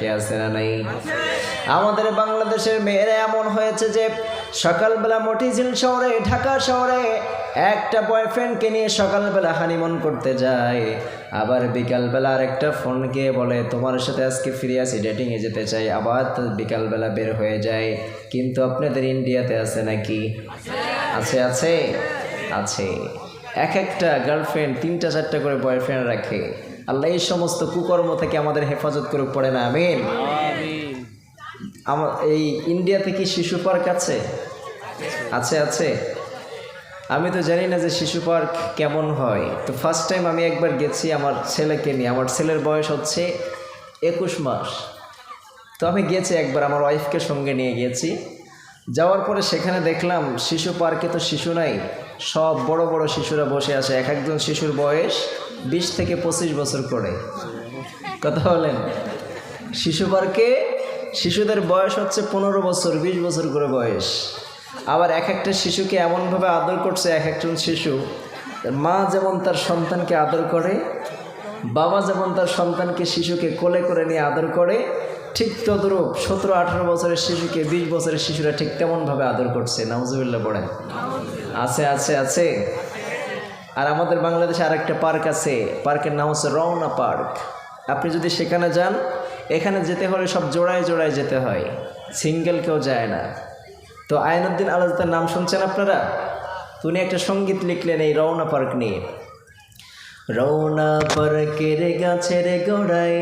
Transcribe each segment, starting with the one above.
ডাকে আছে না নাই? আমাদের বাংলাদেশের মেয়েরা এমন হয়েছে যে সকালবেলা মটিঝিল শহরে, ঢাকা শহরে একটা বয়ফ্রেন্ডকে নিয়ে সকালবেলা হানিমুন করতে যায়। আবার বিকালবেলা আরেকটা ফোন গিয়ে বলে, তোমার সাথে আজকে ফিরে আসি ডেটিংয়ে যেতে চাই। আবার বিকালবেলা বের হয়ে যায়। কিন্তু আপনাদের ইন্ডিয়াতে আছে নাকি? আছে আছে আছে। এক একটা গার্লফ্রেন্ড তিনটা চারটা করে বয়ফ্রেন্ড রাখে। আল্লাহ এই সমস্ত কুকর্ম থেকে আমাদের হেফাজত করে পড়ে না আমিন। আমার এই ইন্ডিয়াতে কি শিশু পার্ক আছে? আছে আছে। আমি তো জানি না যে শিশু পার্ক কেমন হয়। তো ফার্স্ট টাইম আমি একবার গেছি আমার ছেলেকে নিয়ে। আমার ছেলের বয়স হচ্ছে একুশ মাস। তো আমি গেছি একবার আমার ওয়াইফকে সঙ্গে নিয়ে গিয়েছি যাওয়ার পরে সেখানে দেখলাম শিশু পার্কে তো শিশু নাই সব বড় বড় শিশুরা বসে আছে। এক একজন শিশুর বয়স বিশ থেকে পঁচিশ বছর করে কথা বলেন? শিশু পার্কে শিশুদের বয়স হচ্ছে পনেরো বছর, বিশ বছর করে বয়স। আবার এক একটা শিশুকে এমনভাবে আদর করছে এক একজন শিশু মা যেমন তার সন্তানকে আদর করে, বাবা যেমন তার সন্তানকে শিশুকে কোলে করে নিয়ে আদর করে, ঠিক তদরূপ সতেরো, আঠারো বছরের শিশুকে বিশ বছরের শিশুরা ঠিক তেমনভাবে আদর করছে। নাউজুবিল্লাহ পড়েন। আছে আছে আছে। আর আমাদের বাংলাদেশে আর একটা পার্ক আছে, পার্কের নাম হচ্ছে রওনা পার্ক। আপনি যদি সেখানে যান, এখানে যেতে হলে সব জোড়ায় জোড়ায় যেতে হয়, সিঙ্গেল কেউ যায় না। তো আইনুদ্দিন আলাদার নাম শুনছেন আপনারা? উনি একটা সংগীত লিখলেন এই রওনা পার্ক নিয়ে। রওনা পার্কের গাছের গোড়ায়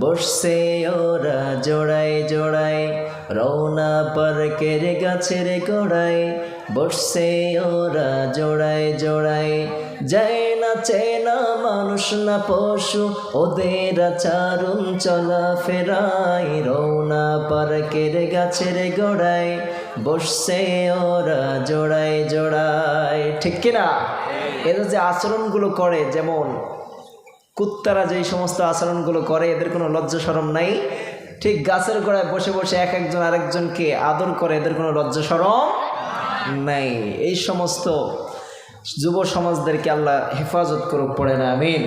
বসছে ওরা জোড়ায় জোড়ায়, রওনা পার্কের গাছের গোড়ায়। বসছে ওরা জোড়ায় জোড়ায়, যায় না চেনা মানুষ না পশু, ওদের আচারণ চলা ফেরাই রওনা পার্কের গাছের গোড়ায় বসছে ওরা জোড়ায় জোড়ায়। ঠিক কিনা? এদের যে আচরণগুলো করে যেমন কুত্তারা যেই সমস্ত আচরণগুলো করে, এদের কোনো লজ্জা সরম নাই। ঠিক গাছের গোড়ায় বসে বসে এক একজন আরেকজনকে আদর করে, এদের কোনো লজ্জা সরম নাই। এই সমস্ত যুব সমাজদেরকে আল্লাহ হেফাজত করুক, পড়ে না, আমিন।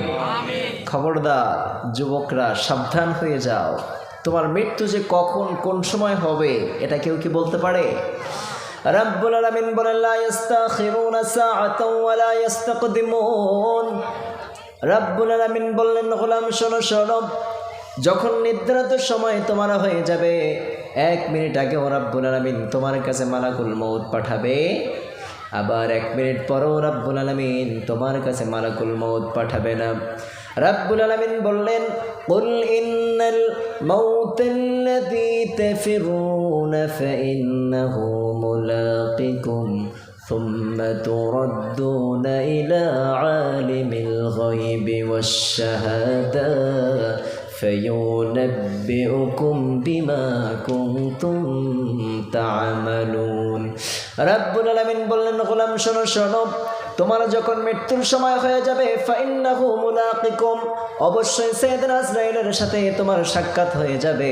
খবরদার যুবকরা, সাবধান হয়ে যাও। তোমার মৃত্যু যে কখন, কোন সময় হবে, এটা কেউ কি বলতে পারে? রব্বুল আলামিন বলেন, লা ইস্তাখিরুনা সাআতাও ওয়া লা ইস্তাকদিমুন। রব্বুল আলামিন বললেন গোলাম শোনো শোনো যখন নির্ধারিত সময় তোমার হয়ে যাবে এক মিনিট আগে ও রব্বুল আলামিন তোমার কাছে মালাকুল মৌত পাঠাবে আবার এক মিনিট পরও রব্বুল আলামিন তোমার কাছে মালাকুল মৌত পাঠাবে না রব্বুল আলামিন বললেন قل إن الموت الذي تفرون فإنه ملاقكم ثم تردون إلى عالم الغيب والشهادة فينبئكم بما كنتم تعملون রাব্বুল আলামিন বললেন, গোলাম, শোনো শোনো। তোমার যখন মৃত্যুর সময় হয়ে যাবে, ফাইন্নাহু মুলাকিকুম। অবশ্যই সাইয়েদনা আজরাইলের সাথে তোমার সাক্ষাৎ হয়ে যাবে।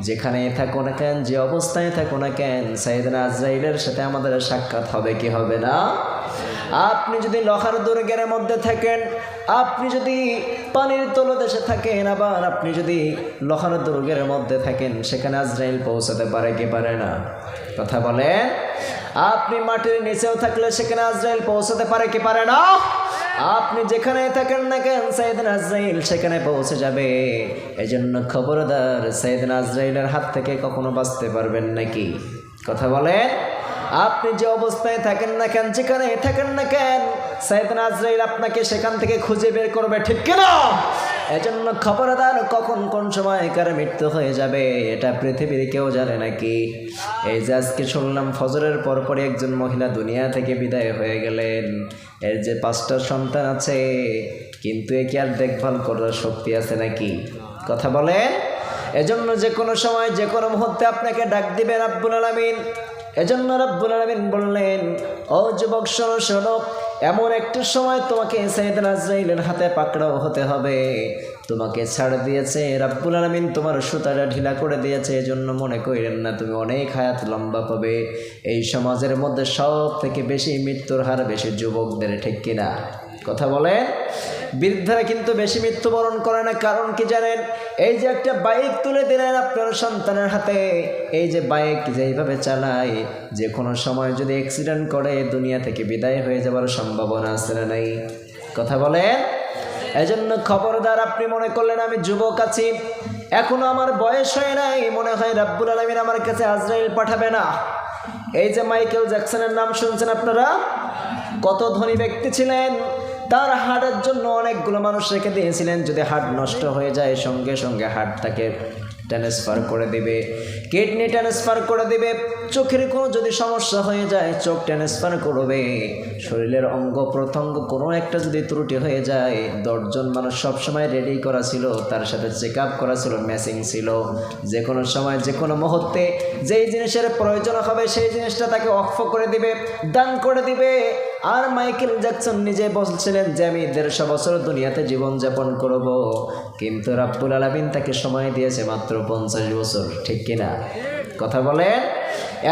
যেখানে থাকো না কেন, যে অবস্থায় থাকো না কেন সাইয়েদনা আজরাইলের সাথে আমাদের সাক্ষাৎ হবে কি হবে না? আপনি যদি লখার দুর্গের মধ্যে থাকেন, আপনি যদি পানির তলদেশে থাকেন, আবার আপনি যদি লখার দুর্গের মধ্যে থাকেন, সেখানে আজরাইল পৌঁছাতে পারে কি পারে না? কথা বলেন। আপনি মাটির নিচেও থাকলে সেখানে আজরাইল পৌঁছাতে পারে কি পারে না? আপনি যেখানে থাকেন না কেন সাইদিন আজরাইল সেখানে পৌঁছে যাবে। এই জন্য খবরদার সাইদিন আজরাইলের হাত থেকে কখনো বাঁচতে পারবেন নাকি কথা বলেন? আপনি যে অবস্থায় থাকেন না কেন, যেখানে থাকেন না কেন সাইদান আজরাইল আপনাকে সেখান থেকে খুঁজে বের করবে ঠিক কিনা? এজন্য খবরদার কখন কোন সময় কার মৃত্যু হয়ে যাবে, এটা পৃথিবীর কেউ জানে নাকি? এই যে আজকে শুনলাম, ফজরের পরপরই একজন মহিলা দুনিয়া থেকে বিদায় হয়ে গেলেন। এর যে পাঁচটা সন্তান আছে, কিন্তু একে আর দেখভাল করার শক্তি আছে নাকি? কথা বলেন। এজন্য যে কোনো সময়, যে কোনো মুহূর্তে আপনাকে ডাক দিবেন আব্বুল আলামিন। এজন্য রব্বুল আলামিন বললেন, ও যুবক, শোনো শোনো, এমন একটা সময় তোমাকে সাইয়েদনা আজরাইলের হাতে পাকড়াও হতে হবে। তোমাকে ছাড় দিয়েছে, রাব্বুল আলামিন তোমার সুতাটা ঢিলা করে দিয়েছে, এজন্য মনে করিলেন না, তুমি অনেক হায়াত লম্বা পাবে। এই সমাজের মধ্যে সব থেকে বেশি মৃত্যুর হার বেশি যুবকদের, ঠিক কিনা? কথা বলেন? বৃদ্ধারা কিন্তু বেশি মৃত্যুবরণ করে না, কারণ কি জানেন? এই যে একটা বাইক তুলে দিলেন আপনার সন্তানের হাতে, এই যে বাইক যেইভাবে চালায়, যে কোনো সময় যদি অ্যাক্সিডেন্ট করে, দুনিয়া থেকে বিদায় হয়ে যাওয়ার সম্ভাবনা আছে না নাই? কথা বলেন? এজন্য খবরদার আপনি মনে করলেন, আমি যুবক আছি, এখনও আমার বয়স হয় নাই, মনে হয় রাব্বুল আলমিন আমার কাছে আজরাইল পাঠাবে না। এই যে মাইকেল জ্যাকসনের নাম শুনছেন আপনারা? কত ধনী ব্যক্তি ছিলেন তার হার্টের জন্য অনেকগুলো মানুষ রেখে দিয়েছিলেন। যদি হার্ট নষ্ট হয়ে যায়, সঙ্গে সঙ্গে হার্ট তাকে ট্রান্সফার করে দিবে। কিডনি ট্রান্সফার করে দিবে। চোখের কোনো যদি সমস্যা হয়ে যায়, চোখ ট্রান্সফার করবে। শরীরের অঙ্গ প্রত্যঙ্গ কোনো একটা যদি ত্রুটি হয়ে যায়, দশজন মানুষ সবসময় রেডি করা ছিল, তার সাথে চেক আপ করা ছিল ম্যাচিং ছিল। যে কোনো সময় যে কোনো মুহূর্তে যেই জিনিসের প্রয়োজন হবে, সেই জিনিসটা তাকে অক্ষ করে দিবে, দান করে দিবে। আর মাইকেল জ্যাকসন নিজে বলছিলেন যে, আমি দেড়শো বছর দুনিয়াতে জীবনযাপন করব। কিন্তু রাব্বুল আলমিন তাকে সময় দিয়েছে মাত্র পঞ্চাশ বছর, ঠিক কিনা কথা বলেন,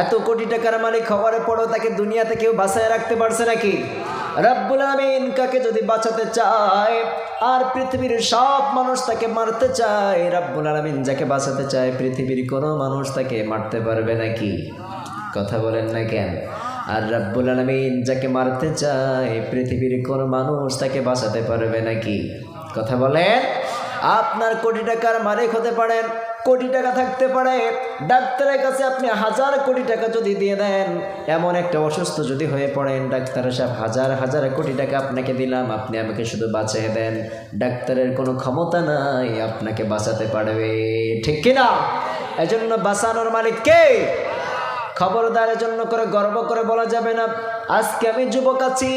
এত কোটি টাকার মালিক খবরে পড়ো তাকে দুনিয়াতে কেউ বাঁচায় রাখতে পারছে নাকি? রাব্বুল আলমিন কাকে যদি বাঁচাতে চায়, আর পৃথিবীর সব মানুষ তাকে মারতে চায়, রাব্বুল আলমিন যাকে বাঁচাতে চায়, পৃথিবীর কোনো মানুষ তাকে মারতে পারবে নাকি? কথা বলেন না কেন? আর রাব্বুল আলমিন যাকে মারতে চায়, পৃথিবীর কোনো মানুষ তাকে বাঁচাতে পারবে নাকি? কথা বলেন। আপনার কোটি টাকার মালিক হতে পারেন, কোটি টাকা থাকতে পারে। ডাক্তারের কাছে আপনি হাজার কোটি টাকা যদি দিয়ে দেন, এমন একটা অসুস্থ যদি হয়ে পড়েন, ডাক্তার সাহেব, হাজার হাজার কোটি টাকা আপনাকে দিলাম, আপনি আমাকে শুধু বাঁচিয়ে দেন। ডাক্তারের কোনো ক্ষমতা নাই, আপনাকে বাঁচাতে পারবে। ঠিক কিনা? এজন্য বাঁচানোর মালিক কে? খবরদারের জন্য করে গর্ব করে বলা যাবে না। আজকে আমি যুবক আছি,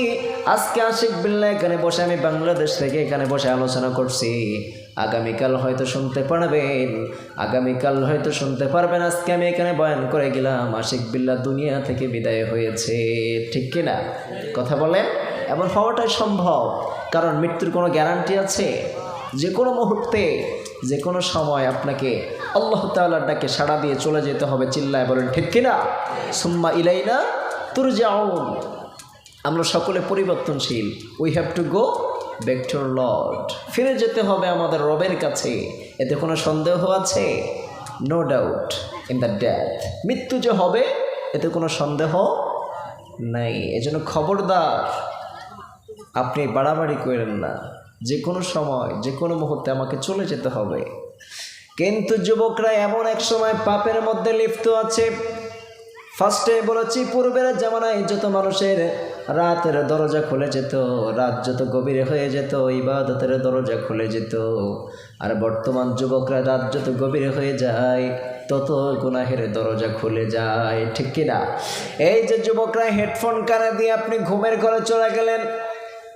আজকে আশিক বিল্লা এখানে বসে, আমি বাংলাদেশ থেকে এখানে বসে আলোচনা করছি। আগামীকাল হয়তো শুনতে পারবেন, আগামীকাল হয়তো শুনতে পারবেন, আজকে আমি এখানে বয়ান করে গেলাম, আশিক বিল্লা দুনিয়া থেকে বিদায় হয়েছে। ঠিক কিনা? কথা বলেন, এমন হওয়াটাই সম্ভব, কারণ মৃত্যুর কোনো গ্যারান্টি আছে? যে কোনো মুহূর্তে, যে কোনো সময় আপনাকে আল্লাহ তাল্লাহ ডাকে সাড়া দিয়ে চলে যেতে হবে, চিল্লায় বলেন, ঠিক কিনা? সুম্মা ইলাইনা তুর যাউন আমরা সকলে পরিবর্তনশীল। We have to go back to lord ফিরে যেতে হবে আমাদের রবের কাছে। এতে কোনো সন্দেহ আছে? No doubt in the death মৃত্যু যে হবে, এতে কোনো সন্দেহ নাই। এজন্য খবরদার, আপনি বাড়াবাড়ি করেন না। যে কোনো সময় যে কোনো মুহূর্তে আমাকে চলে যেতে হবে। কিন্তু যুবকরা এমন এক সময় পাপের মধ্যে লিপ্ত আছে। ফার্স্টে বলেছি, পূর্বের জামানায় যত মানুষের রাতের দরজা খুলে যেত, রাত যত গভীরে হয়ে যেত, ইবাদতের দরজা খুলে যেত। আর বর্তমান যুবকরা রাত যত গভীরে হয়ে যায়, তত গুনাহের দরজা খুলে যায়। ঠিক কিনা এই যে যুবকরা হেডফোন কানে দিয়ে আপনি ঘুমের ঘরে চলে গেলেন,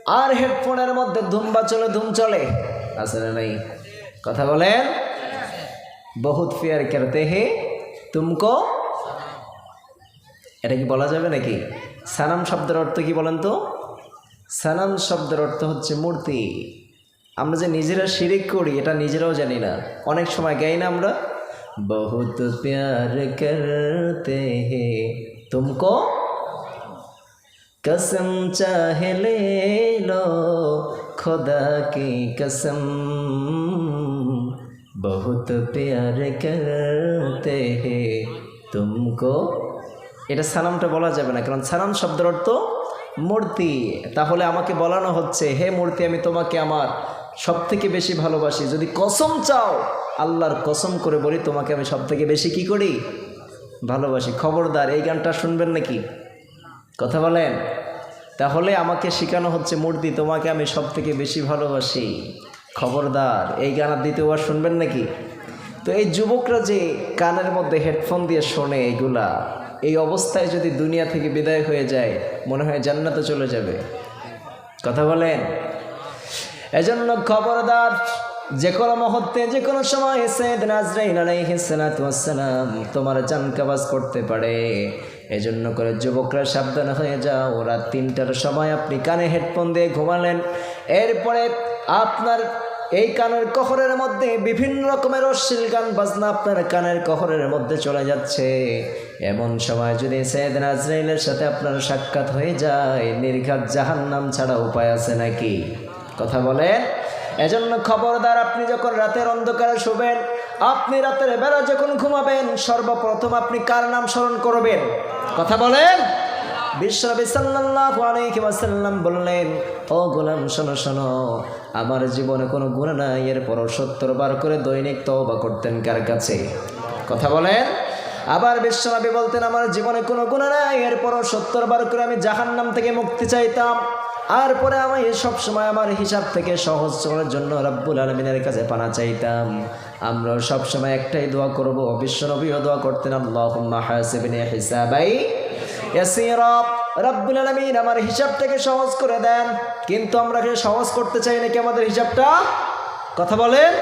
আর হেডফোনের মধ্যে ধুমবা চলে, ধুম চলে? না নাই? কথা বলেন? বহুত ফেয়ার করতে হে তুমকো এটা কি বলা যাবে নাকি সানাম শব্দের অর্থ কি বলেন তো সানাম শব্দের অর্থ হচ্ছে মূর্তি আমরা যে নিজেরা শিরিক করি এটা নিজেরাও জানি না অনেক সময় গাই না আমরা বহুত প্যার করতে হে তুমকো कसम चाहे ले लो खुदा की कसम বহুত প্যার করতে হে তুমকো এটা সালামটা বলা যাবে না, কারণ সালাম শব্দের অর্থ মূর্তি। তাহলে আমাকে বলানো হচ্ছে, হে মূর্তি, আমি তোমাকে আমার সব থেকে বেশি ভালোবাসি। যদি কসম চাও, আল্লাহর কসম করে বলি, তোমাকে আমি সব থেকে বেশি কি করি? ভালোবাসি। খবরদার, এই গানটা শুনবেন নাকি? কথা বলেন। তাহলে আমাকে শেখানো হচ্ছে, মূর্তি, তোমাকে আমি সব থেকে বেশি ভালোবাসি। খবরদার, এই গান আর দ্বিতীয়বার শুনবেন নাকি? তো এই যুবকরা যে কানের মধ্যে হেডফোন দিয়ে শোনে এইগুলা এই অবস্থায় যদি দুনিয়া থেকে বিদায় হয়ে যায়, মনে হয় জান্নাতে চলে যাবে। কথা বলেন? এজন্য খবরদার, যে কোনো মুহূর্তে, যে কোনো সময় সৈয়দ নাজরাইন আলাইহিস সালাতু ওয়াসসালাম তোমার জান কাবাজ করতে পারে। এজন্য করে যুবকরা সাবধান হয়ে যাও। রাত তিনটার সময় আপনি কানে হেডফোন দিয়ে ঘুমালেন। এরপরে আপনার এই কানের কহরের মধ্যে বিভিন্ন রকমের অশ্লীল গান, বাজনা আপনার কানের কহরের মধ্যে চলে যাচ্ছে। এমন সময় যদি সৈয়দ নাজরাইলের সাথে আপনার সাক্ষাৎ হয়ে যায়, নির্ঘাত জাহান্নাম ছাড়া উপায় আছে নাকি? কথা বলেন। এজন্য খবরদার, আপনি যখন রাতের অন্ধকারে শোবেন আপনি রাতের বেলা যখন ঘুমাবেন, সর্বপ্রথম আপনি কার নাম স্মরণ করবেন? কথা বলেন। বিশ্বনবী সাল্লাল্লাহু আলাইহি ওয়াসাল্লাম বললেন, ও গোলাম, শোনো শোনো। আমার জীবনে কোনো গুণ নাই এরপরও সত্তর বার করে দৈনিক তওবা করতেন কার কাছে? কথা বলেন। আবার বিশ্বনবী বলতেন, আমার জীবনে কোনো গুণ নাই এরপরও সত্তর বার করে আমি জাহান্নাম থেকে মুক্তি চাইতাম। আর পরে আমি সব সময় আমার হিসাব থেকে সহজ করার জন্য রব্বুল আলমিনের কাছে পানা চাইতাম। আমরা সব সময় একটাই দোয়া করব বিশ্বনবীও দোয়া করতেন হাসিবনি হিসাবাই রব্বুল আলামিন আমার হিসাবটাকে সহজ করে দেন। কিন্তু আমরা সহজ করতে চাই নাকি আমাদের হিসাবটা? কথা বলেন।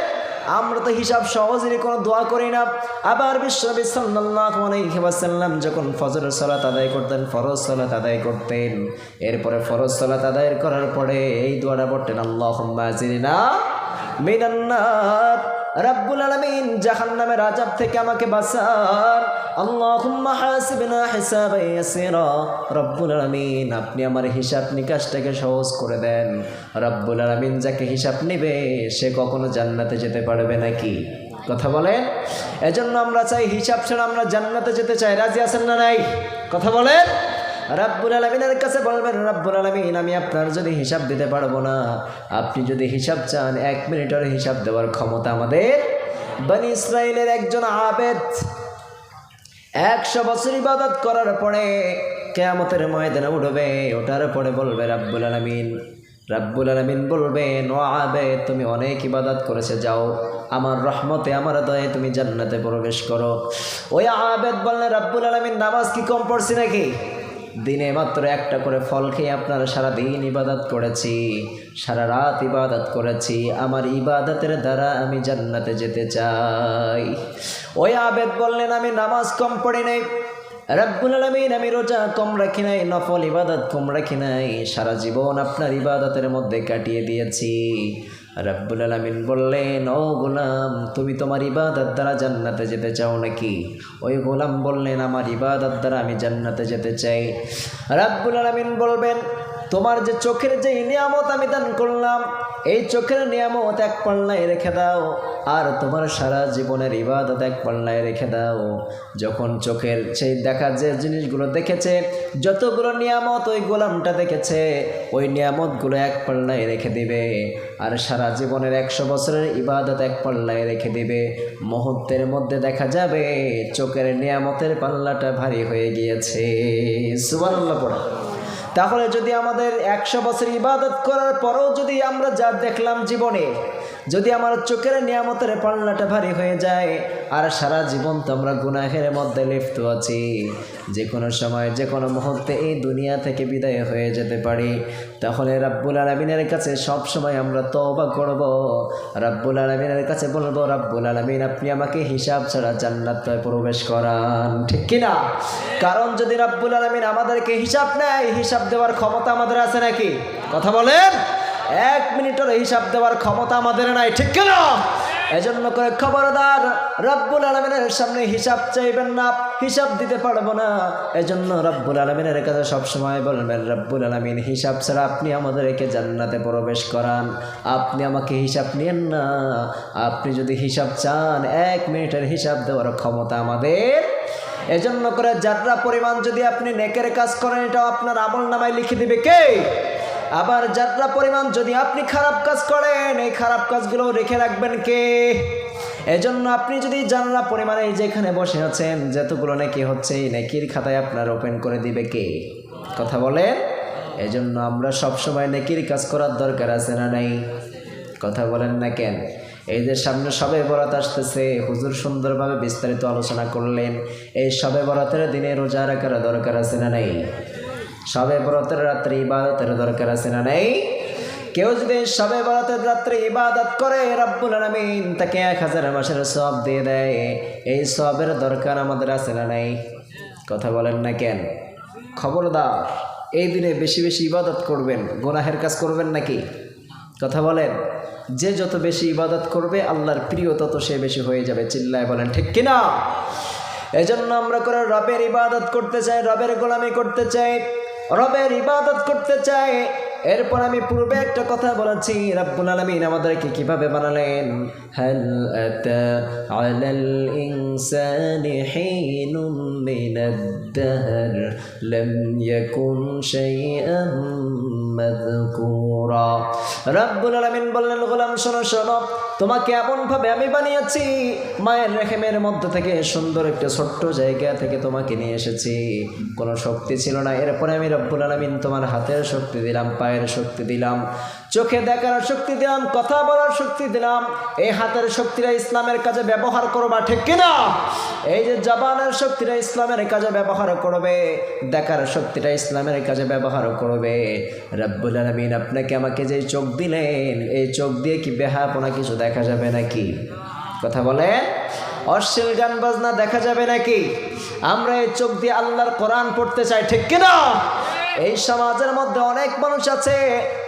আমরা তো হিসাব সহজেরই কোনো দোয়া করি না। আবার বিশ্বনবী সাল্লাল্লাহু আলাইহি ওয়াসাল্লাম যখন ফজরের সালাত আদায় করতেন, ফরজ সালাত আদায় করতেন। এরপরে ফরজ সালাত আদায় করার পরে এই দোয়াটা পড়তেন, আল্লাহুম্মা আজিরিনা মিনান্নার রব্বুল আলামিন জাহান্নামের আযাব থেকে আমাকে বাঁচান। আল্লাহুম্মা হাসিবনা হিসাবান ইয়াসিরা। রব্বুল আলামিন, আপনি আমার হিসাব নিকাশটাকে সহজ করে দেন। রব্বুল আলামিন যাকে হিসাব নেবে, সে কখনো জান্নাতে যেতে পারবে নাকি? কথা বলেন? এজন্য আমরা চাই হিসাব ছাড়া আমরা জান্নাতে যেতে চাই। রাজি আছেন না নাই? কথা বলেন? রাব্বুল আলমিনের কাছে বলবেন, রাব্বুল আলমিন, আমি আপনার যদি হিসাব দিতে পারব না, আপনি যদি হিসাব চান, এক মিনিটের হিসাব দেওয়ার ক্ষমতা আমাদের বানি ইসরায়েলের একজন আবেদ। একশো বছর ইবাদত করার পরে কেয়ামতের ময়দানে উঠবে ওটার পরে বলবে, রাব্বুল আলমিন রাব্বুল আলমিন বলবেন ও আবে তুমি অনেক ইবাদত করেছে, যাও, আমার রহমতে, আমার দয়ে তুমি জান্নাতে প্রবেশ করো। ওই আবেদ বললে, রাব্বুল আলমিন, নামাজ কি কম পড়ছি নাকি? দিনে মাত্র একটা করে ফল খেয়ে আপনারা সারা দিন ইবাদত করেছি, সারা রাত ইবাদত করেছি। আমার ইবাদতের দ্বারা আমি জান্নাতে যেতে চাই। ওই আবেদ বললেন, আমি নামাজ কম পড়ি নাই। রব্বুল আলমিন, আমি রোজা কম রাখি নাই, নফল ইবাদত কম রাখি নাই, সারা জীবন আপনার ইবাদতের মধ্যে কাটিয়ে দিয়েছি। রব্বুল আলমিন বললেন, ও গোলাম, তুমি তোমার ইবাদত দ্বারা জান্নাতে যেতে চাও নাকি? ওই গোলাম বললেন, আমার ইবাদত দ্বারা আমি জান্নাতে যেতে চাই। রব্বুল আলমিন বলবেন, তোমার যে চোখের যে নিয়ামত আমি দান করলাম এই চোখের নিয়ামত এক পাল্লায় রেখে দাও, আর তোমার সারা জীবনের ইবাদত এক পাল্লায় রেখে দাও। যখন চোখের সেই দেখা যে জিনিসগুলো দেখেছে, যতগুলো নিয়ামত ওই গোলামটা দেখেছে, ওই নিয়ামতগুলো এক পাল্লায় রেখে দিবে। আর সারা জীবনের একশো বছরের ইবাদত এক পাল্লায় রেখে দিবে। মুহূর্তের মধ্যে দেখা যাবে, চোখের নিয়ামতের পাল্লাটা ভারী হয়ে গিয়েছে। সুবহানাল্লাহ পড়া। তাহলে যদি আমাদের একশো বছর ইবাদত করার পরেও যদি আমরা যা দেখলাম জীবনে যদি আমার চোখের নিয়ামতের পাল্লাটা ভারী হয়ে যায়, আর সারা জীবন তো আমরা গুনাহের মধ্যে লিপ্ত আছি। যে কোনো সময়, যে কোনো মুহূর্তে এই দুনিয়া থেকে বিদায় হয়ে যেতে পারি। তাহলে রাব্বুল আলমিনের কাছে সব সময় আমরা তওবা করব। রাব্বুল আলমিনের কাছে বলব, রাব্বুল আলমিন, আপনি আমাকে হিসাব ছাড়া জান্নাত প্রবেশ করান। ঠিক কিনা কারণ যদি রাব্বুল আলমিন আমাদেরকে হিসাব নেয়, হিসাব দেওয়ার ক্ষমতা আমাদের আছে নাকি? কথা বলেন! এক মিনিটের হিসাব দেওয়ার ক্ষমতা আমাদের নাই, ঠিক কিনা? এজন্য করে খবরদার রব্বুল আলমিনের সামনে হিসাব চাইবেন না, হিসাব দিতে পারব না। এজন্য রব্বুল আলমিনের কাছে সবসময় বলবেন, রব্বুল আলমিন, হিসাব ছাড়া আপনি আমাদেরকে জান্নাতে প্রবেশ করান। আপনি আমাকে হিসাব নিয়েন না। আপনি যদি হিসাব চান, এক মিনিটের হিসাব দেওয়ার ক্ষমতা আমাদের। এজন্য করে যাত্রা পরিমাণ যদি আপনি নেকের কাজ করেন, এটাও আপনার আমল নামায় লিখে দিবে কে? আবার যাত্রা পরিমাণ যদি আপনি খারাপ কাজ করেন, এই খারাপ কাজগুলো রেখে রাখবেন কে? এজন্য আপনি যদি জানলা পরিমাণে যেখানে বসে আছেন, যতগুলো নাকি হচ্ছে, এই নেকির খাতায় আপনার ওপেন করে দিবে কে? কথা বলেন? এজন্য আমরা সবসময় নেকির কাজ করার দরকার আছে না নাই? কথা বলেন না কেন? এই যে সামনে সবে বরাত আসতেছে, হুজুর সুন্দরভাবে বিস্তারিত আলোচনা করলেন, এই সবে বরাতের দিনে রোজা রাখার দরকার আছে না নাই? সবে বরাতের রাত্রে ইবাদতের দরকার আছে না নাই? কেউ যদি সবে বরাতের রাত্রে ইবাদত করে, রাব্বুল আলামিন তাকে এক হাজার মাসের সব দিয়ে দেয়। এই সবের দরকার আমাদের আছে না নাই? কথা বলেন না কেন? খবরদার, এই দিনে বেশি বেশি ইবাদত করবেন, গোনাহের কাজ করবেন নাকি? কথা বলেন, যে যত বেশি ইবাদত করবে, আল্লাহর প্রিয় তত সে বেশি হয়ে যাবে, চিল্লায় বলেন, ঠিক কিনা? এজন্য আমরা করে রবের ইবাদত করতে চাই, রবের গোলামি করতে চাই রবের ইবাদত করতে চাই এরপর আমি পূর্বে একটা কথা বলেছি, রাব্বুল আলামিন আমাদেরকে কীভাবে বানালেন? হাল আতা আলাল ইনসানি হিনুম মিনাদ লাম ইয়াকুন শাইআন মাযকুরা। রাব্বুল আলামিন বললেন, গোলাম, শোনো শোনো, তোমাকে এমন ভাবে আমি বানিয়েছি, মায়ের রেহেমের মধ্যে থেকে সুন্দর একটা ছোট্ট জায়গা থেকে তোমাকে নিয়ে এসেছি। কোনো শক্তি ছিল না। এরপরে আমি রব্বুল আলমিন তোমার হাতের শক্তি দিলাম, পায়ের শক্তি দিলাম। চোখে দেখার শক্তি দিলাম, কথা বলার শক্তি দিলাম। এই হাতের শক্তিটা ইসলামের কাজে ব্যবহার করবা, ঠিক কিনা এই যে জবানের শক্তিটা ইসলামের কাজে ব্যবহার করবে, দেখার শক্তিটা ইসলামের কাজে ব্যবহার করবে। রব্বুল আলমিন আপনাকে আমাকে যে চোখ দিলেন, এই চোখ দিয়ে কি বেহাপনা কিছু দেখা যাবে নাকি? কথা বলে অশ্লীল গান বাজনা দেখা যাবে নাকি? আমরা এই চোখ দিয়ে আল্লাহর কোরআন পড়তে চাই, ঠিক কিনা এই সমাজের মধ্যে অনেক মানুষ আছে,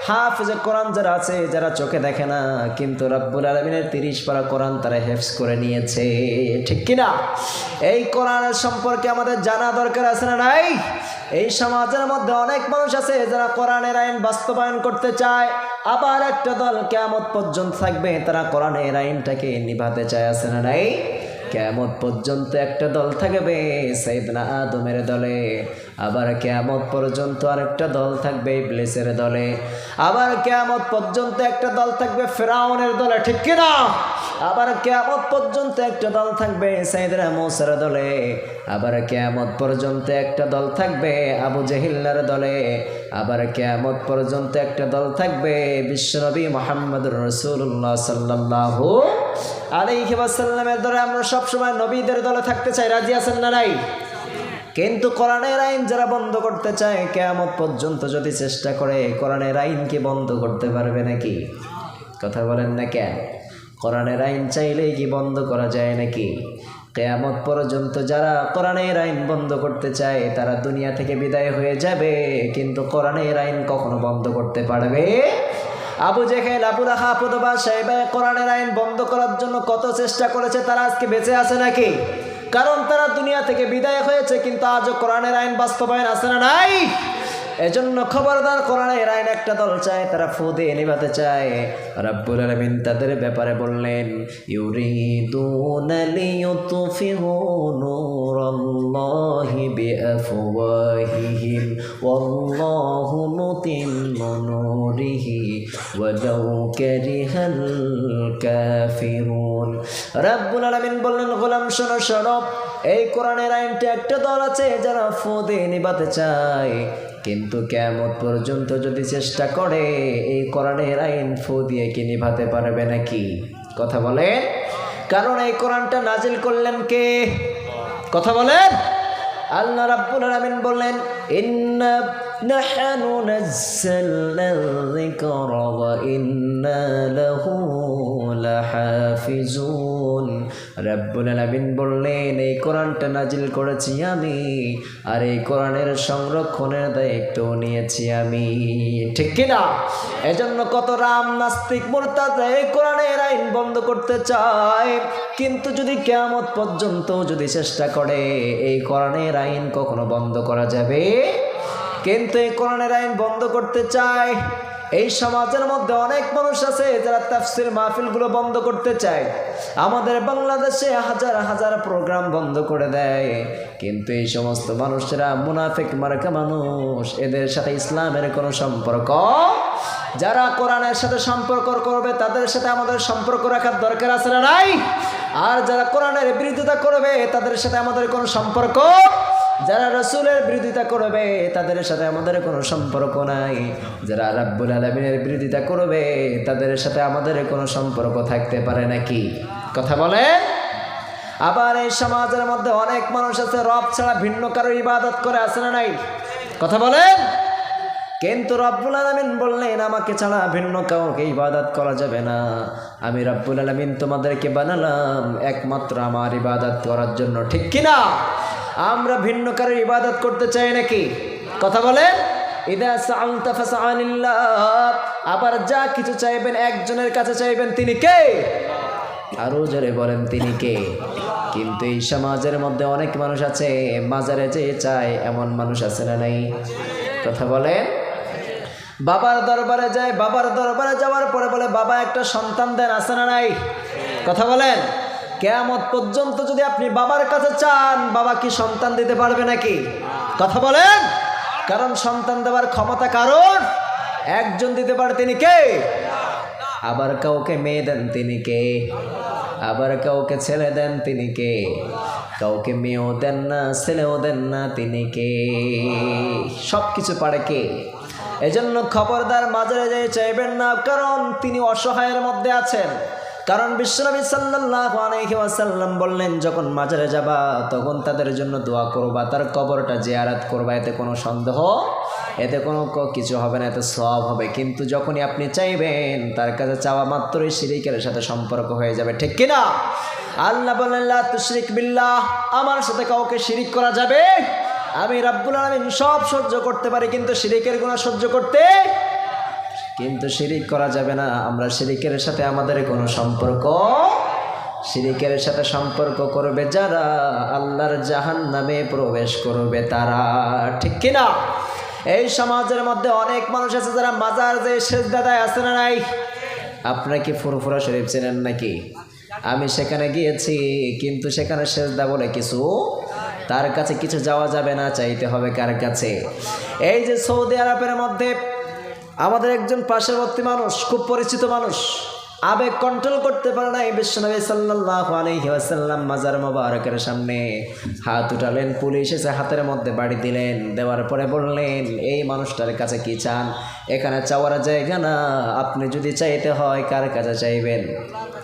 হাফিজে কোরআন যারা আছে, যারা চোখে দেখে না, কিন্তু রব্বুল আলমিনের তিরিশ পারা কোরআন তারা হেফস করে নিয়েছে। ঠিক কিনা? এই কোরআনের সম্পর্কে আমাদের জানা দরকার আছে না নাই? এই সমাজের মধ্যে অনেক মানুষ আছে যারা কোরআনের আইন বাস্তবায়ন করতে চায়, আবার একটা দল কেমত পর্যন্ত থাকবে, তারা কোরআনের আইনটাকে নিভাতে চায়, আছে না নাই? কেমত পর্যন্ত একটা দল থাকবে সাইদনা আদমের দলে। আবার কেমত পর্যন্ত আরেকটা দল থাকবে ইবলিসের দলে। আবার কেমত পর্যন্ত একটা দল থাকবে ফেরাউনের দলে, ঠিক কিনা? আবার কেমত পর্যন্ত একটা দল থাকবে সাইদনা মোসার দলে। আবার কেমত পর্যন্ত একটা দল থাকবে আবু জেহিল্লার দলে। আবার কেমত পর্যন্ত একটা দল থাকবে বিশ্বনবী মোহাম্মদ রসুল্লাহ সাল্লাহ আলাইহি ওয়াসাল্লামের দলে আমরা সবসময় নবীদের দলে থাকতে চাই। রাজি আছেন না নাই? কিন্তু কোরআনের আইন যারা বন্ধ করতে চায়, কেয়ামত পর্যন্ত যদি চেষ্টা করে, কোরআনের আইনকে বন্ধ করতে পারবে নাকি? কথা বলেন না কেন? কোরআনের আইন চাইলেই কি বন্ধ করা যায় নাকি? কেয়ামত পর্যন্ত যারা কোরআনের আইন বন্ধ করতে চায়, তারা দুনিয়া থেকে বিদায় হয়ে যাবে, কিন্তু কোরআনের আইন কখনো বন্ধ করতে পারবে? আবু জেহেল, আবু রাহা প্রদবা সাহেব কোরআনের আইন বন্ধ করার জন্য কত চেষ্টা করেছে, তারা আজকে বেঁচে আছে নাকি? কারণ তারা দুনিয়া থেকে বিদায় হয়েছে, কিন্তু আজও কোরআনের আইন বাস্তবায়ন আছে না নাই? এজন্য খবরদার কোরআনের আইন একটা দল চায়, তারা ফু দিয়ে নিভাতে চায়। রাব্বুল আলামিন তাদের ব্যাপারে বললেন, ইউরিদুনা লিয়ুতফিহু নূরাল্লাহি বিআফওয়াহিহিম, ওয়াল্লাহু মুতিম্মু নূরিহি ওয়ালাউ কারিহাল কাফিরুন রাব্বুল আলামিন বললেন, গোলাম, শোনো শোনো। এই কোরআনের আইনটা একটা দল আছে যারা ফু দিয়ে নিভাতে চায়। কিন্তু কেমন পর্যন্ত যদি চেষ্টা করে, এই কোরআনের আইন ফু দিয়ে কি নিভাতে পারবে নাকি? কথা বলেন। কারণ এই কোরআনটা নাজিল করলেন কে? কথা বলেন। আল্লাহ রাব্বুল আলামিন বললেন নাযালনা যিকরা ওয়া ইন্না লাহু লাহাফিজুন রাব্বুল বললেন, এই কোরআনটা নাজিল করেছি আমি, আর এই কোরআনের সংরক্ষণের দায়িত্ব নিয়েছি আমি। ঠিক কিনা? এজন্য কত রাম নাস্তিক মোরতাদ এই কোরআনের আইন বন্ধ করতে চায়, কিন্তু যদি কেয়ামত পর্যন্ত যদি চেষ্টা করে, এই কোরআনের আইন কখনো বন্ধ করা যাবে? কিন্তু এই কোরআনের আইন বন্ধ করতে চায়। এই সমাজের মধ্যে অনেক মানুষ আছে যারা তাফসির মাহফিলগুলো বন্ধ করতে চায়। আমাদের বাংলাদেশে হাজার হাজার প্রোগ্রাম বন্ধ করে দেয়। কিন্তু এই সমস্ত মানুষেরা মুনাফিক মার্কা মানুষ। এদের সাথে ইসলামের কোনো সম্পর্ক? যারা কোরআনের সাথে সম্পর্ক করবে, তাদের সাথে আমাদের সম্পর্ক রাখার দরকার আছে না নাই? আর যারা কোরআনের বিরোধিতা করবে, তাদের সাথে আমাদের কোনো সম্পর্ক যারা রসুলের বিরোধিতা করবে, তাদের সাথে আমাদের কোনো সম্পর্ক নাই। যারা রাব্বুল আলমিনের বিরোধিতা করবে, তাদের সাথে আমাদের কোনো সম্পর্ক থাকতে পারে নাকি? কথা বলে? আবার এই সমাজের মধ্যে অনেক মানুষ আছে, রব ছাড়া ভিন্ন কারও ইবাদত করে আসে না নাই? কথা বলেন? কিন্তু রব্বুল আলমিন বললেন, আমাকে ছাড়া ভিন্ন কাউকে ইবাদত করা যাবে না। আমি রব্বুল আলমিন তোমাদেরকে বানালাম একমাত্র আমার ইবাদত করার জন্য, ঠিক কিনা? আমরা ভিন্ন কারও ইবাদত করতে চাই নাকি? কথা বলেন? আবার যা কিছু চাইবেন, একজনের কাছে চাইবেন, তিনি কে? আরও জোরে বলেন, তিনি কে? কিন্তু এই সমাজের মধ্যে অনেক মানুষ আছে, মাজারে যে চায়, এমন মানুষ আছে না নাই? কথা বলেন? বাবার দরবারে যায়, বাবার দরবারে যাওয়ার পরে বলে, বাবা, একটা সন্তান দেন, আছে না নাই? কথা বলেন? কেয়ামত পর্যন্ত যদি আপনি বাবার কাছে চান, বাবা কি সন্তান দিতে পারবে নাকি? কথা বলেন। কারণ সন্তান দেওয়ার ক্ষমতা কারণ একজন দিতে পারে তিনি কে? আবার কাউকে মেয়ে দেন তিনি কে? আবার কাউকে ছেলে দেন তিনি কে? কাউকে মেয়েও দেন না, ছেলেও দেন না তিনি কে? সব কিছু পারে কে? এজন্য খবরদার মাজারে যাই চাইবেন না, কারণ তিনি অসহায়ের মধ্যে আছেন। কারণ বিশ্বনবী সাল্লাল্লাহু আলাইহি ওয়াসাল্লাম বললেন, যখন মাজারে যাবা, তখন তাদের জন্য দোয়া করবা। তার কবরটা জিয়ারাত করবা। এতে কোনো সন্দেহ, এতে কোনো কিছু হবে না, এতে সব হবে। কিন্তু যখনই আপনি চাইবেন, তার কাছে চাওয়া মাত্রই শিরিকের সাথে সম্পর্ক হয়ে যাবে। ঠিক কিনা? আল্লাহ বললেন, লা তুশরিক বিল্লাহ, আমার সাথে কাউকে শিরিক করা যাবে? আমি রাব্বুল আলামিন সব সহ্য করতে পারি, কিন্তু শিরিকের গুনাহ সহ্য করতে কিন্তু শিরিক করা যাবে না। আমরা শিরিকের সাথে আমাদের কোনো সম্পর্ক, শিরিকের সাথে সম্পর্ক করবে যারা? আল্লাহর জাহান নামে প্রবেশ করবে তারা। ঠিক কিনা? এই সমাজের মধ্যে অনেক মানুষ আছে যারা মাজার যে শেষ দাদায় আছে না নাই? আপনারা কি ফুরফুরা শরীফ চেনেন নাকি? আমি সেখানে গিয়েছি, কিন্তু সেখানে সেজদা বলে কিছু তার কাছে কিছু যাওয়া যাবে না, চাইতে হবে কার কাছে? এই যে সৌদি আরবের মধ্যে আমাদের একজন পার্শ্ববর্তী মানুষ, খুব পরিচিত মানুষ, আবেগ কন্ট্রোল করতে পারে না এই বিশ্বনবী সাল্লাল্লাহু আলাইহি ওয়াসাল্লাম মাজার মোবারকের সামনে। হাত উঠালেন, পুলিশ এসে হাতের মধ্যে বাড়ি দিলেন, দেওয়ার পরে বললেন, এই মানুষটার কাছে কি চান? এখানে চাওয়ার জায়গা না? আপনি যদি চাইতে হয়, কার কাছে চাইবেন?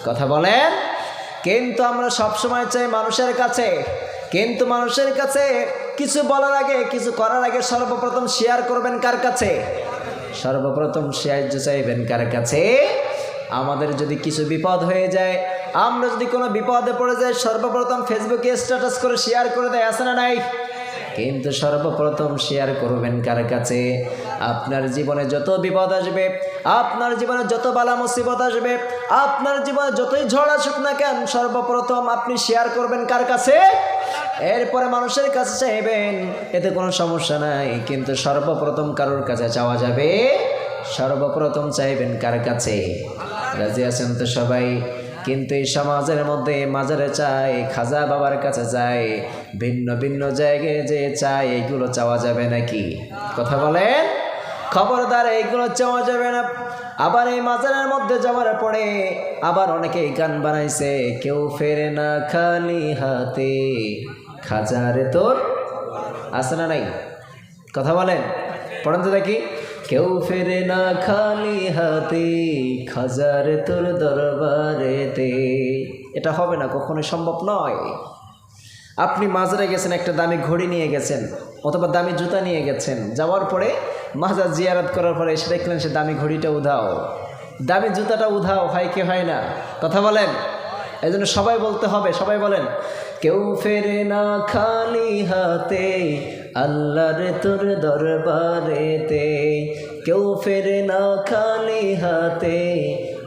কথা বলেন। কিন্তু আমরা সব সময় চাই মানুষের কাছে। কিন্তু মানুষের কাছে কিছু বলার আগে, কিছু করার আগে সর্বপ্রথম শেয়ার করবেন কার কাছে? সর্বপ্রথম সাহায্য চাইবেন কার কাছে? আমাদের যদি কিছু বিপদ হয়ে যায়, আমরা যদি কোনো বিপদে পড়ে যাই, সর্বপ্রথম ফেসবুকে স্ট্যাটাস করে শেয়ার করে দেয় আসে না নাই? কিন্তু সর্বপ্রথম শেয়ার করবেন কার কাছে? আপনার জীবনে যত বিপদ আসবে, আপনার জীবনে যত বালা মুসিবত আসবে, আপনার জীবনে যতই ঝড় আসুক না কেন, সর্বপ্রথম আপনি শেয়ার করবেন কার কাছে? এরপরে মানুষের কাছে চাইবেন, এতে কোনো সমস্যা নাই। কিন্তু সর্বপ্রথম কারোর কাছে চাওয়া যাবে, সর্বপ্রথম চাইবেন কার কাছে? রাজি আছেন তো সবাই? কিন্তু এই সমাজের মধ্যে মাজারে চাই খাজা বাবার কাছে যায়, ভিন্ন ভিন্ন জায়গায় যে চাই এগুলো চাওয়া যাবে নাকি? কথা বলেন। খবরদার এইগুলো চাওয়া যাবে না। আবার এই মাজারের মধ্যে যাওয়ার পরে আবার অনেকেই গান বানাইছে, কেউ ফেরে না খালি হাতে। খাজারে তোর আছে না নাই? কথা বলেন। পড়েন তো দেখি। কেউ ফেরে না খালি হাতে, খাজার তোর দরবারেতে। এটা হবে না কখনো সম্ভব নয়। আপনি মাজারে গেছেন, একটা দামি ঘড়ি নিয়ে গেছেন, অথবা দামি জুতা নিয়ে গেছেন। যাওয়ার পরে, মাজার জিয়ারাত করার পরে এসে দেখলেন সে দামি ঘড়িটা উধাও। দামি জুতাটা উধাও, হয় কি হয় না? কথা বলেন। এই জন্য সবাই বলতে হবে, সবাই বলেন কেউ ফেরে না খালি হাতে, আল্লাহর তোর দরবারেতে। কেউ ফেরে না খালি হাতে,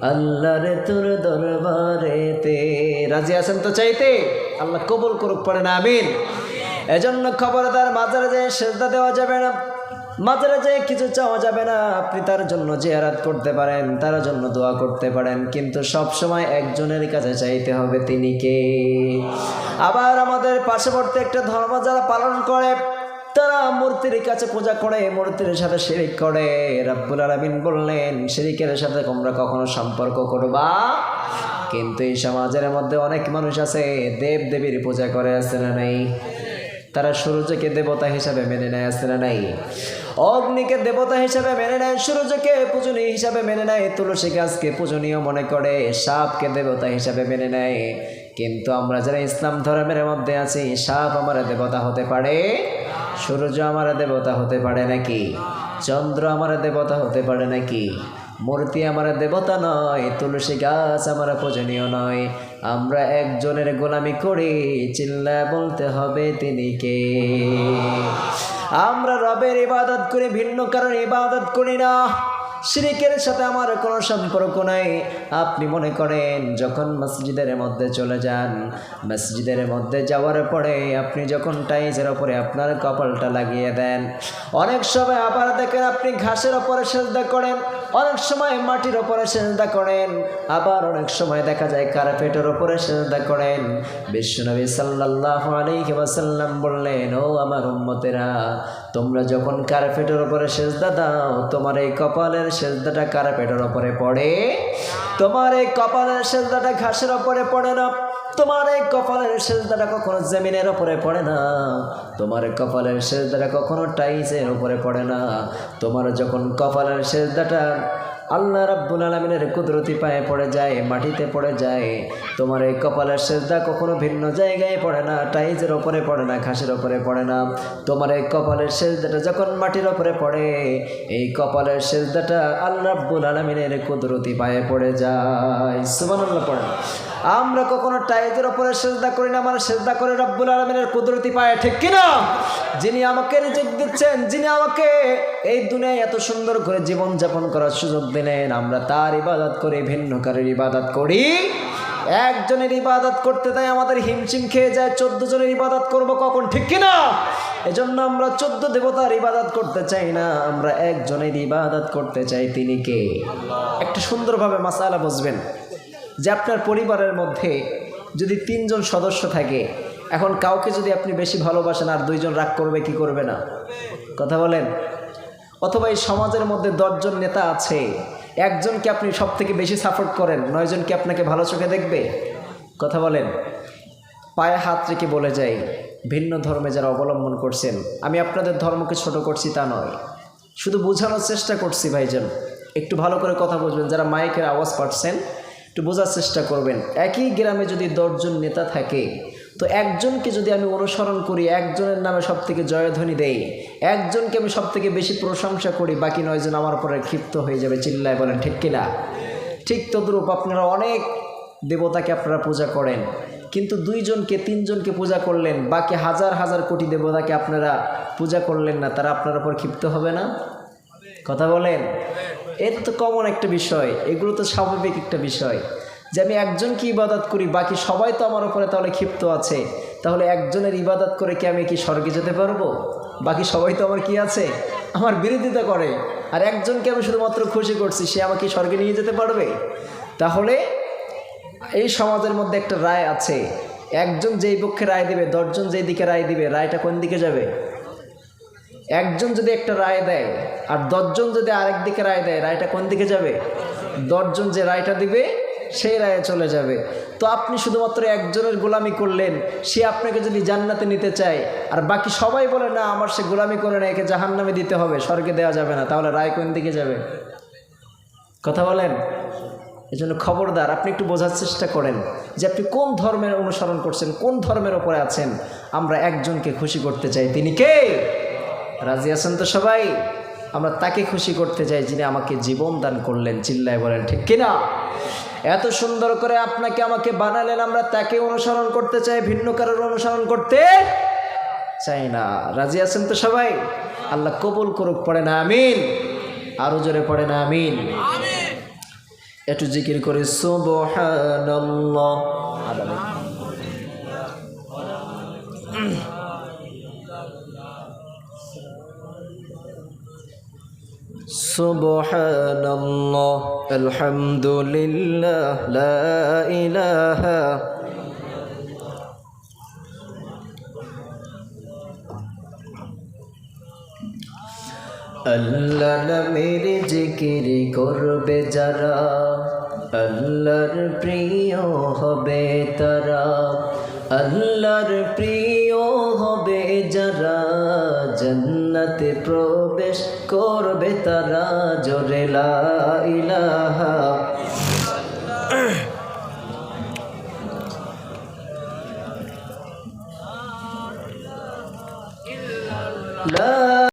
আল্লাহর তোর দরবারেতে। রাজি আছেন তো চাইতে? আল্লাহ কবুল করুক পড়ে না আমিন। এজন্য খবরদার মাজারে যে সেজদা দেওয়া যাবে না। মাজারে যেয়ে কিছু চাওয়া যাবে না। আপনি তার জন্য জিয়ারাত করতে পারেন, তার জন্য দোয়া করতে পারেন, কিন্তু সব সময় একজনের কাছে চাইতে হবে তিনি কে? আবার আমাদের পার্শ্ববর্তী একটা ধর্ম যারা পালন করে, তারা মূর্তির কাছে পূজা করে, মূর্তির সাথে শিরিক করে। রাব্বুল আলামিন বললেন, শিরিকের সাথে তোমরা কখনো সম্পর্ক করবা? কিন্তু এই সমাজের মধ্যে অনেক মানুষ আছে দেব দেবীর পূজা করে আসে না নাই? তারা সূর্যকে দেবতা হিসাবে মেনে নেয় আসে না নাই? অগ্নিকে দেবতা হিসাবে মেনে নেয় সূর্যকে পূজনীয় হিসাবে মেনে নেয়, তুলসী গাছকে পূজনীয় মনে করে, সাপকে দেবতা হিসাবে মেনে নেয়। কিন্তু আমরা যারা ইসলাম ধর্মের মধ্যে আছি, সাপ আমার দেবতা হতে পারে? সূর্য আমার দেবতা হতে পারে নাকি? চন্দ্র আমার দেবতা হতে পারে নাকি? মূর্তি আমার দেবতা নয়, তুলসী গাছ আমার পূজনীয় নয়। আমরা একজনের গোলামি করি, চিল্লা বলতে হবে তিনি কে? আমরা রবের ইবাদত করি, ভিন্ন কারণ ইবাদত করি না। শিরিকের সাথে আমার কোনো সম্পর্ক নাই। আপনি মনে করেন, যখন মসজিদের মধ্যে চলে যান, মসজিদের মধ্যে যাওয়ার পরে আপনি যখন টাইজের ওপরে আপনার কপালটা লাগিয়ে দেন, অনেক সময় আবার দেখেন আপনি ঘাসের ওপরে সেজদা করেন। অনেক সময় মাটির ওপরে সেজদা করেন, আবার অনেক সময় দেখা যায় কার্পেটের ওপরে সেজদা করেন। বিশ্বনবী সাল্লাহ আলাইহি ওয়াসাল্লাম বললেন, ও আমার উম্মতেরা, তোমরা যখন কার্পেটের ওপরে সেজদা দাও, তোমার এই কপালের সেজদাটা কার্পেটের ওপরে পড়ে? তোমার এই কপালের সেজদাটা ঘাসের ওপরে পড়ে না? তোমার এই কপালের সেজদাটা কখনো জমিনের ওপরে পড়ে না। তোমার কপালের সেজদাটা কখনো টাইসের ওপরে পড়ে না। তোমার যখন কপালের সেজদাটা আল্লাহ রাব্বুল আলমিনের কুদরতি পায়ে পড়ে যায়, মাটিতে পড়ে যায়, তোমার এই কপালের সেজদা কখনো ভিন্ন জায়গায় পড়ে না টাইজের ওপরে পড়ে না, ঘাসের ওপরে পড়ে না। তোমার এই কপালের সেজদাটা যখন মাটির ওপরে পড়ে, এই কপালের সেজদাটা আল্লাহ রাব্বুল আলমিনের কুদরতি পায়ে পড়ে যায়। সুবহানাল্লাহ পড়ে। আমরা কখনো টাইজের ওপরে সেজদা করি না আমরা সেজদা করে রব্বুল আলমিনের কুদরতি পায়ে, ঠিক কিনা? যিনি আমাকে রিজিক দিচ্ছেন, যিনি আমাকে এই দুনিয়ায় এত সুন্দর করে জীবন যাপন করার সুযোগ দিলেন, আমরা তার ইবাদত করি, ভিন্ন কারের ইবাদত করি। একজনের ইবাদত করতে তাই আমাদের হিমশিম খেয়ে যায়, চোদ্দ জনের ইবাদত করব কখন, ঠিক কিনা? এজন্য আমরা চোদ্দ দেবতার ইবাদত করতে চাই না, আমরা একজনের ইবাদত করতে চাই, তিনি কে? একটা সুন্দরভাবে মাসালা বুঝবেন। যে আপনার পরিবারের মধ্যে যদি তিনজন সদস্য থাকে, এখন কাউকে যদি আপনি বেশি ভালোবাসেন আর দুইজন রাগ করবে, কি করবে না? কথা বলেন? অথবা এই সমাজের মধ্যে দশজন নেতা আছে, একজনকে আপনি সব থেকে বেশি সাপোর্ট করেন নয়জনকে আপনাকে ভালো চোখে দেখবে? কথা বলেন? পায়ে হাত রেখে বলে যাই, ভিন্ন ধর্মে যারা অবলম্বন করছেন, আমি আপনাদের ধর্মকে ছোট করছি তা নয়। শুধু বোঝানোর চেষ্টা করছি, ভাইজান। একটু ভালো করে কথা বুঝবেন যারা মাইকের আওয়াজ পাচ্ছেন একটু বোঝার চেষ্টা করবেন। একই গ্রামে যদি দশজন নেতা থাকে, তো একজনকে যদি আমি অনুসরণ করি, একজনের নামে সব থেকে জয়ধ্বনি দেই, একজনকে আমি সব থেকে বেশি প্রশংসা করি, বাকি নয়জন আমার পরে ক্ষিপ্ত হয়ে যাবে। চিল্লায় বলেন, ঠিক কিনা ঠিক তদ্রূপ আপনারা অনেক দেবতাকে আপনারা পূজা করেন, কিন্তু দুইজনকে, তিনজনকে পূজা করলেন, বাকি হাজার হাজার কোটি দেবতাকে আপনারা পূজা করলেন না, তারা আপনার উপর ক্ষিপ্ত হবে না? কথা বলেন? এটা তো কমন একটা বিষয়, এগুলো তো স্বাভাবিক একটা বিষয়। যে আমি একজনকে ইবাদত করি, বাকি সবাই তো আমার উপরে তাহলে ক্ষিপ্ত আছে, তাহলে একজনের ইবাদত করে কি আমি কি স্বর্গে যেতে পারব? বাকি সবাই তো আমার কি আছে? আমার বিরোধিতা করে। আর একজনকে আমি শুধুমাত্র খুশি করছি, সে আমাকে স্বর্গে নিয়ে যেতে পারবে? তাহলে এই সমাজের মধ্যে একটা রায় আছে। একজন যেই পক্ষে রায় দিবে, দশজন যেই দিকে রায় দিবে, রায়টা কোন দিকে যাবে? একজন যদি একটা রায় দেয় আর দশজন যদি আরেক দিকে রায় দেয়, রায়টা কোন দিকে যাবে? দশজন যে রায়টা দিবে, সেই রায়ে চলে যাবে। তো আপনি শুধুমাত্র একজনের গোলামি করলেন, সে আপনাকে যদি জান্নাতে নিতে চায়, আর বাকি সবাই বলে, না, আমার সে গোলামি করে না, একে জাহান নামে দিতে হবে, স্বর্গে দেওয়া যাবে না। তাহলে রায় কোন দিকে যাবে? কথা বলেন? এই জন্য খবরদার, আপনি একটু বোঝার চেষ্টা করেন যে আপনি কোন ধর্মের অনুসরণ করছেন, কোন ধর্মের ওপরে আছেন। আমরা একজনকে খুশি করতে চাই। তিনি কে? রাজি আছেন তো সবাই? আমরা তাকে খুশি করতে চাই যিনি আমাকে জীবন দান করলেন, চিল্লায় বলেন, ঠিক কিনা? এত সুন্দর করে আপনাকে আমাকে বানালেন, আমরা তাকে অনুসরণ করতে চাই, ভিন্ন কারোর অনুসরণ করতে চাই না। রাজি আছেন তো সবাই? আল্লাহ কবুল করুক পড়ে না আমিন। আরও জোরে পড়ে না আমিন। একটু জিকির করে, সুবহানাল্লাহ। আদাবে। سبحان الله الحمد لله لا إله আল্লাহ নামের জিকির করবে যারা আল্লাহর প্রিয় হবে তারা আল্লাহর প্রিয় হবে যারা জান্নাতে প্রবেশ করবে তারা জোরে ইলাহা